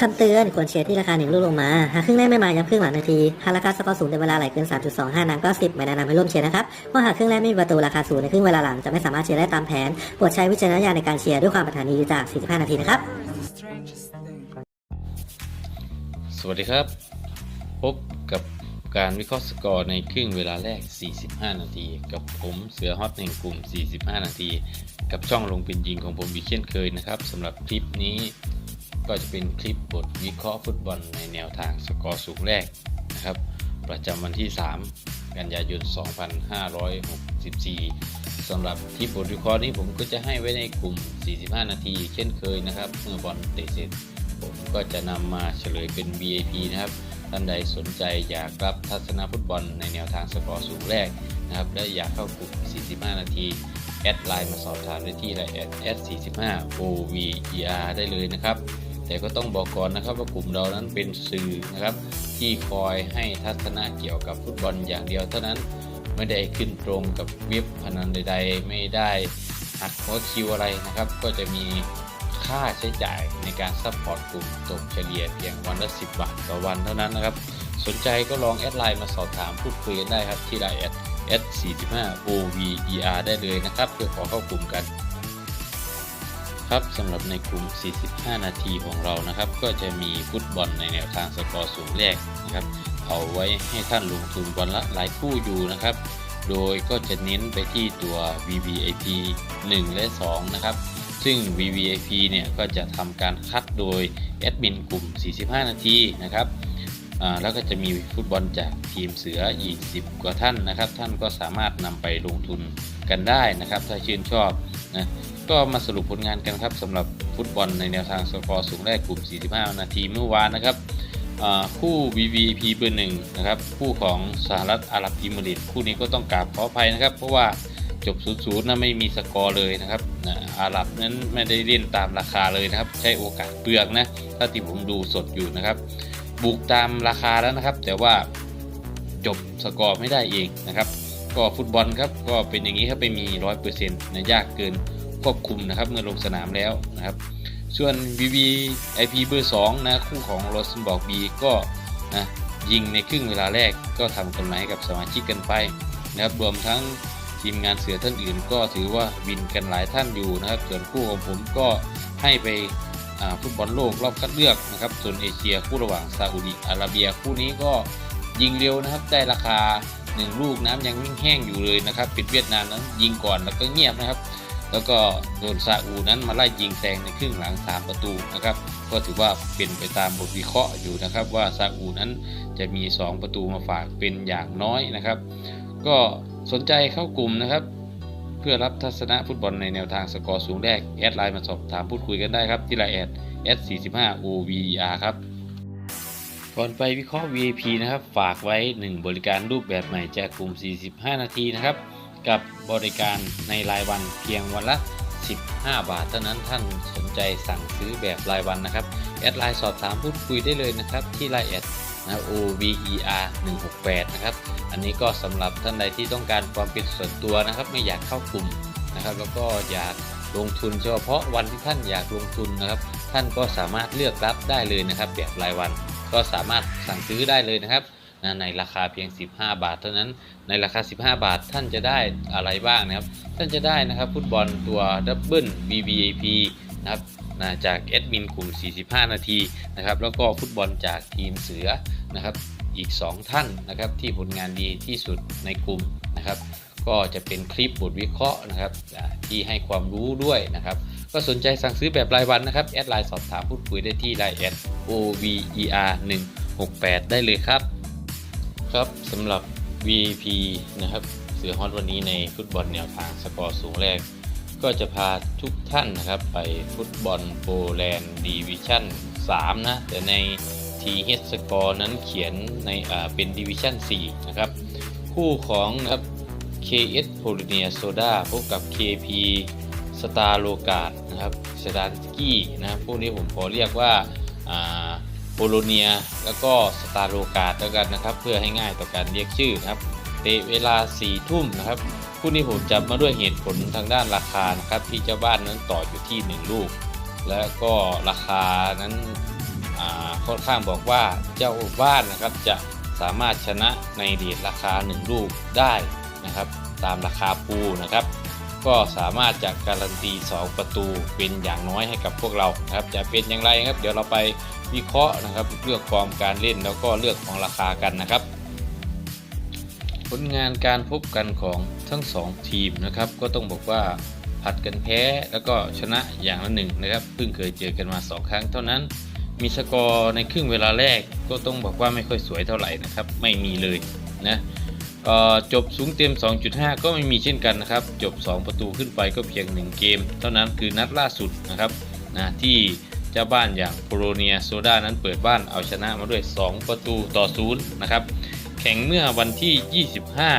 คำเตือนควรเชียร์ที่ราคาหนึ่งลูกลงมา หากครึ่งแรกไม่มาย้ำครึ่งหลังนาที หากราคาสกอร์สูงในเวลาไหลเกิน 3.25 นางก็ 10 ไม่แนะนำให้ร่วมเชียร์นะครับเพราะหากครึ่งแรกไม่มีประตูราคาสูงในครึ่งเวลาหลังจะไม่สามารถเชียร์ได้ตามแผนโปรดใช้วิจารณญาณในการเชียร์ด้วยความปรารถนาดีจาก 45 นาทีนะครับ สวัสดีครับ พบกับการวิเคราะห์สกอร์ในครึ่งเวลาแรก 45 นาที กับผมเสือฮอตในกลุ่ม 45 นาที กับช่องลงเป็นยิงของผมอีกเช่นเคยนะครับสำหรับคลิปนี้ ก็จะเป็นคลิปบทวิเคราะห์ฟุตบอลในแนวทางสกอร์สูงแรกนะครับ ประจำวันที่ 3 กันยายน 2564สำหรับคลิปบทวิเคราะห์นี้ผมก็จะให้ไว้ในกลุ่ม 45 นาที เช่นเคยนะครับ เมื่อบอลเตะเสร็จ ผมก็จะนำมาเฉลยเป็น VIP นะครับท่านใดสนใจอยากรับทัศนฟุตบอลในแนวทางสกอร์สูงแรกนะครับ และอยากเข้ากลุ่ม 45 นาทีแอดไลน์มาสอบถามได้ที่ไลน์แอดแอด45 OVER ได้เลยนะครับ แต่ก็ต้องบอกก่อนนะครับว่ากลุ่มเรานั้นเป็นสื่อนะครับ ที่คอยให้ทัศนะเกี่ยวกับฟุตบอลอย่างเดียวเท่านั้นไม่ได้ขึ้นตรงกับเว็บพนันใด ๆ ไม่ได้หักหัวคิวอะไรนะครับ ก็จะมีค่าใช้จ่ายในการซัพพอร์ตกลุ่มตกเฉลี่ยเพียงวันละ 10 บาทต่อวันเท่านั้นนะครับ สนใจก็ลองแอดไลน์มาสอบถามพูดคุยกันได้ครับที่ไลน์แอดแอด45 OVER ได้เลยนะครับ เพื่อขอเข้ากลุ่มกัน ครับสำหรับในกลุ่ม 45 นาทีของเรานะครับ ก็จะมีฟุตบอลในแนวทางสกอร์สูงแรกนะครับ เอาไว้ให้ท่านลงทุนวันละหลายคู่อยู่นะครับ โดยก็จะเน้นไปที่ตัว VVIP 1 และ 2 นะครับ ซึ่ง VVIP เนี่ยก็จะทำการคัดโดยแอดมินกลุ่ม 45 นาทีนะครับแล้วก็จะมีฟุตบอลจากทีมเสืออีก 10 กว่าท่านนะครับ ท่านก็สามารถนำไปลงทุนกันได้นะครับ ถ้าชื่นชอบนะ ก็มาสรุปผลงานกันครับสำหรับฟุตบอลในแนวทางสกอร์สูงแรกกลุ่ม 45 นาทีเมื่อวานนะครับอ่าคู่ VVP เบอร์หนึ่งนะครับคู่ของสหรัฐอาหรับอิมิเรตคู่นี้ก็ต้องกราบขออภัยนะครับ เพราะว่าจบ0-0นะไม่มีสกอร์เลยนะครับอาหรับนั้นไม่ได้เล่นตามราคาเลยนะครับ ใช้โอกาสเปลือกนะถ้าที่ผมดูสดอยู่นะครับ บุกตามราคาแล้วนะครับ แต่ว่าจบสกอร์ไม่ได้เองนะครับ ก็ฟุตบอลครับก็เป็นอย่างนี้ครับไม่มีร้อยเปอร์เซ็นต์นะยากเกิน ควบคุมนะครับเมื่อลงสนามแล้วนะครับ ส่วน VVIP เบอร์2นะคู่ของโรสเบอร์กบีก็นะยิงในครึ่งเวลาแรกก็ทำกำไรให้กับสมาชิกกันไปนะครับรวมทั้งทีมงานเสือท่านอื่น ก็ถือว่าวินกันหลายท่านอยู่นะครับ ส่วนคู่ของผมก็ให้ไปฟุตบอลโลกรอบคัดเลือกนะครับ ส่วนเอเชียคู่ระหว่างซาอุดิอาระเบียคู่นี้ก็ยิงเร็วนะครับได้ราคา 1 ลูกน้ำยังวิ่งแห้งอยู่เลยนะครับ ปิดเวียดนามนั้นยิงก่อนแล้วก็เงียบนะครับ แล้วก็โดนซาอุนั้นมาไล่ยิงแซงในครึ่งหลัง 3 ประตูนะครับ ก็ถือว่าเป็นไปตามบทวิเคราะห์อยู่นะครับ ว่าซาอุนั้นจะมี 2 ประตูมาฝากเป็นอย่างน้อยนะครับ ก็สนใจเข้ากลุ่มนะครับเพื่อรับทัศนะฟุตบอลในแนวทางสกอร์สูงแรก แอดไลน์มาสอบถามพูดคุยกันได้ครับ ที่ไลน์แอดแอด45 OVR ครับ ก่อนไปวิเคราะห์ VIP นะครับ ฝากไว้ 1 บริการรูปแบบใหม่จากกลุ่ม 45 นาทีนะครับ กับบริการในรายวันเพียงวันละ 15 บาท เท่านั้นท่านสนใจสั่งซื้อแบบรายวันนะครับ แอดไลน์สอบถามพูดคุยได้เลยนะครับ ที่ไลน์แอดนะ OVER 168นะครับ อันนี้ก็สำหรับท่านใดที่ต้องการความเป็นส่วนตัวนะครับ ไม่อยากเข้ากลุ่มนะครับ แล้วก็อยากลงทุนเฉพาะวันที่ท่านอยากลงทุนนะครับ ท่านก็สามารถเลือกรับได้เลยนะครับ แบบรายวัน ก็สามารถสั่งซื้อได้เลยนะครับ นะในราคาเพียง 15 บาท เท่านั้นในราคา 15 บาทท่านจะได้อะไรบ้างนะครับ ท่านจะได้นะครับฟุตบอลตัวดับเบิล VVIP นะครับนะจากแอดมินกลุ่ม 45 นาทีนะครับแล้วก็ฟุตบอลจากทีมเสือนะครับอีก 2 ท่านนะครับที่ผลงานดีที่สุดในกลุ่มนะครับ ก็จะเป็นคลิปบทวิเคราะห์นะครับที่ให้ความรู้ด้วยนะครับ ก็สนใจสั่งซื้อแบบรายวันนะครับ แอดไลน์สอบถามพูดคุยได้ที่ไลน์แอด OVER 168 ได้เลยครับ ครับสำหรับ VP นะครับเสือฮอตวันนี้ในฟุตบอลแนวทางสกอร์สูงแรก ก็จะพาทุกท่านนะครับไปฟุตบอลโปแลนด์ดีวิชั่น3นะแต่ใน TH Score นั้นเขียนในเป็นดิวิชั่น4นะครับคู่ของนะครับ KS p o l i n i a Soda พบกับ KP สตาร์โลกาดนะครับสดานสกี้นะพวกนี้ผมขอเรียกว่า โลเนีย แล้วก็สตาร์โลกาดแล้วกันนะครับ เพื่อให้ง่ายต่อการเรียกชื่อนะครับเตะเวลา4ทุ่มนะครับคู่นี้ผมจับมาด้วยเหตุผลทางด้านราคานะครับที่เจ้าบ้านนั้นต่ออยู่ที่ 1 ลูก แล้วก็ราคานั้นค่อนข้างบอกว่าเจ้าบ้านนะครับจะสามารถชนะในเรทราคา 1 ลูกได้นะครับ ตามราคาปูนะครับ ก็สามารถจะการันตี 2 ประตูเป็นอย่างน้อยให้กับพวกเราครับจะเป็นอย่างไรครับ เดี๋ยวเราไป วิเคราะห์นะครับเรื่องฟอร์มการเล่นแล้วก็เรื่องของราคากันนะครับ ผลงานการพบกันของทั้ง 2 ทีมนะครับ ก็ต้องบอกว่าผัดกันแพ้แล้วก็ชนะอย่างละหนึ่งนะครับเพิ่งเคยเจอกันมา 2 ครั้งเท่านั้น มีสกอร์ในครึ่งเวลาแรกก็ต้องบอกว่าไม่ค่อยสวยเท่าไหร่นะครับ ไม่มีเลยนะจบสูงเต็ม 2.5 ก็ไม่มีเช่นกันนะครับ จบ 2 ประตูขึ้นไปก็เพียง 1 เกม เท่านั้นคือนัดล่าสุดนะครับนะที่ เจ้าบ้านอย่างโปโลเนียโซดานั้นเปิดบ้านเอาชนะมาด้วย 2 ประตูต่อศูนย์นะครับแข่งเมื่อวันที่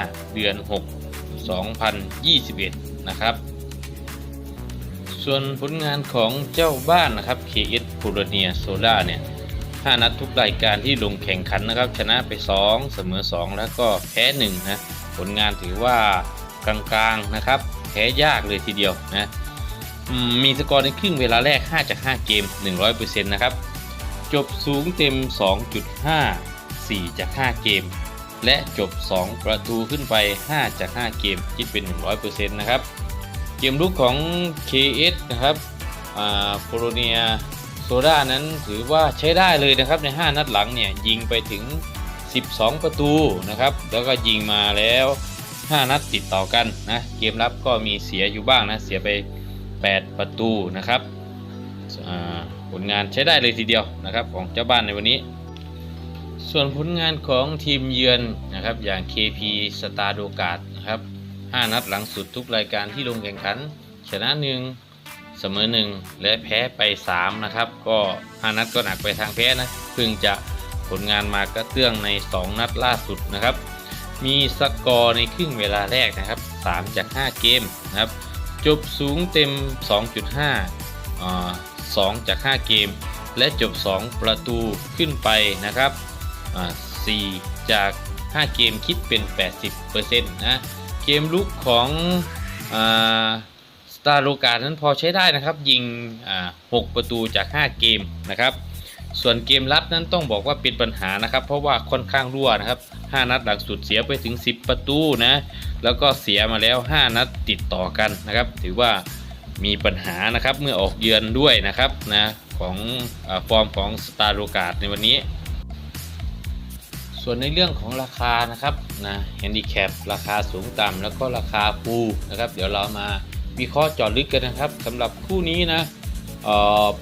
25 เดือน 6 2021 นะครับส่วนผลงานของเจ้าบ้านนะครับ KS p o l o n i a Soda เนี่ย 5 นัดทุกรายการที่ลงแข่งขันนะครับ ชนะไป 2 เสมอ 2 แล้วก็แพ้ 1 นะ ผลงานถือว่ากลางๆนะครับ แพ้ยากเลยทีเดียวนะ มีสกอร์ในครึ่งเวลาแรก 5 จาก 5 เกม 100%นะครับ จบสูงเต็ม 2.5 4 จาก 5 เกม และจบ 2 ประตูขึ้นไป 5 จาก 5 เกมคิดเป็น 100%นะครับ เกมลุกของ KS นะครับโปโลเนียโซดานั้นถือว่าใช้ได้เลยนะครับใน 5 นัดหลังเนี่ยยิงไปถึง 12 ประตูนะครับ แล้วก็ยิงมาแล้ว 5 นัดติดต่อกันนะ เกมรับก็มีเสียอยู่บ้างนะ เสียไป 8 ประตูนะครับผลงานใช้ได้เลยทีเดียวนะครับของเจ้าบ้านในวันนี้ ส่วนผลงานของทีมเยือนนะครับอย่าง KP s t a r d o g a r d นะครับ5นัดหลังสุดทุกรายการที่ลงแข่งขัน ชนะ 1 เสมอ 1 และแพ้ไป 3 นะครับ ก็5นัดก็หนักไปทางแพ้นะเพิ่งจะผลงานมากระเตื้องใน 2 นัดล่าสุดนะครับ มีสกอร์ในครึ่งเวลาแรกนะครับ 3 จาก 5 เกมนะครับ จบสูงเต็ม 2.5อ่า2จาก 5 เกม และจบ 2 ประตูขึ้นไปนะครับอ่า4จาก 5 เกมคิดเป็น 80%นะเกมลุกของสตาร์โลกานั้นพอใช้ได้นะครับ ยิงอ่า6ประตูจาก 5 เกมนะครับ ส่วนเกมรับนั้นต้องบอกว่าเป็นปัญหานะครับ เพราะว่าค่อนข้างรั่วนะครับ 5 นัดหลังสุดเสียไปถึง 10 ประตูนะ แล้วก็เสียมาแล้ว 5 นัดติดต่อกันนะครับ ถือว่ามีปัญหานะครับเมื่อออกเยือนด้วยนะครับนะของอฟอร์มของสตาร์โลกาดในวันนี้ ส่วนในเรื่องของราคานะครับนะแฮนดิแคปราคาสูงต่ำแล้วก็ราคาปูนะครับ เดี๋ยวเรามาวิเคราะห์จาะลึกกันนะครับสำหรับคู่นี้นะเ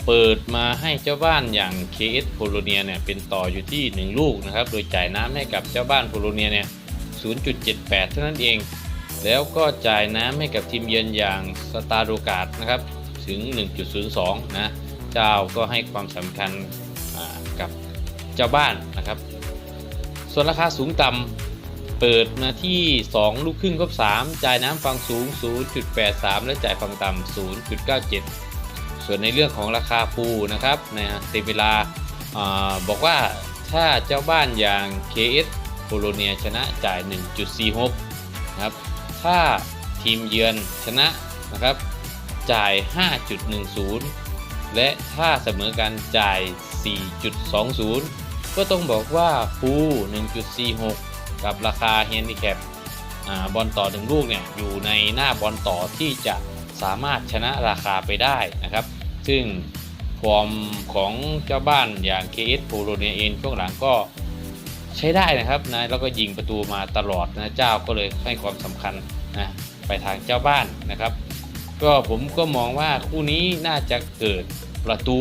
เปิดมาให้เจ้าบ้านอย่าง KS โพโลเนียเนี่ยเป็นต่ออยู่ที่ 1 ลูกนะครับ โดยจ่ายน้ำให้กับเจ้าบ้านโพโลเนียเนี่ย 0.78 เท่านั้นเอง แล้วก็จ่ายน้ำให้กับทีมเยือนอย่างสตาร์โดการ์ดนะครับถึง 1.02 นะ เจ้าก็ให้ความสำคัญกับเจ้าบ้านนะครับ ส่วนราคาสูงต่ำเปิดมาที่ 2 ลูกครึ่งครบ 3 จ่ายน้ำฝั่งสูง 0.83 และจ่ายฝั่งต่ำ 0.97 ส่วนในเรื่องของราคาปูนะครับนะเต็มเวลาอาบอกว่าถ้าเจ้าบ้านอย่าง KS โปโลเนียชนะจ่าย 1.46 นะครับ ถ้าทีมเยือนชนะนะครับ จ่าย 5.10 และถ้าเสมอกันจ่าย 4.20 ก็ต้องบอกว่าปู1.46 กับราคาเฮนดิแคปบอลต่อหนึ่งลูกเนี่ยอยู่ในหน้าบอลต่อที่จะสามารถชนะราคาไปได้นะครับ ซึ่งฟอร์มของเจ้าบ้านอย่าง KS โปโลเนียเองช่วงหลังก็ ใช้ได้นะครับนะแล้วก็ยิงประตูมาตลอดนะเจ้าก็เลยให้ความสำคัญนะไปทางเจ้าบ้านนะครับ ก็ผมก็มองว่าคู่นี้น่าจะเกิดประตู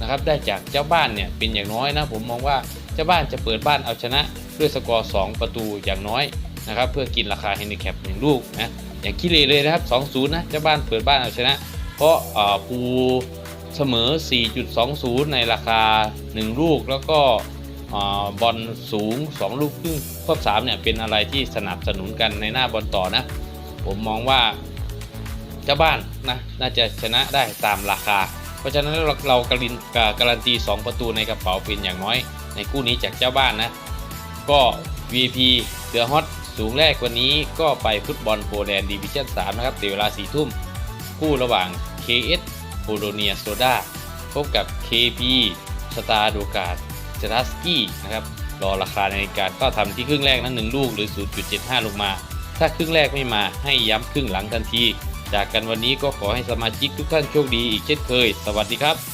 นะครับ ได้จากเจ้าบ้านเนี่ยเป็นอย่างน้อยนะผมมองว่าเจ้าบ้านจะเปิดบ้านเอาชนะด้วยสกอร์ 2 ประตูอย่างน้อยนะครับ เพื่อกินราคาแฮนดิแคปหนึ่งลูกนะอย่างขี้เลเลยนะครับ 2-0 นะเจ้าบ้านเปิดบ้านเอาชนะ เพราะปูเสมอ 4.20 ในราคา 1 ลูกแล้วก็ บอลสูง 2 ลูกครึ่งควบ3เนี่ยเป็นอะไรที่สนับสนุนกันในหน้าบอลต่อนะ ผมมองว่าเจ้าบ้านนะน่าจะชนะได้ตามราคา เพราะฉะนั้นเราเราการันการันตี 2 ประตูในกระเป๋าเป็นอย่างน้อย ในคู่นี้จากเจ้าบ้านนะ ก็ VP เดือฮอตสูงแรกวันนี้ก็ไปฟุตบอลโปแลนด์ดิวิชั่น3นะครับเดี๋ยวเวลา4ทุ่มคู่ระหว่าง KS โปโลเนียโซดาพบกับ KP สตาร์โดกาด เซรัสกี้นะครับรอราคาในการก็ทำที่ครึ่งแรกนั้นหนึ่งลูกหรือ 0.75 ลงมา ถ้าครึ่งแรกไม่มาให้ย้ำครึ่งหลังทันที จากกันวันนี้ก็ขอให้สมาชิกทุกท่านโชคดีอีกเช่นเคย สวัสดีครับ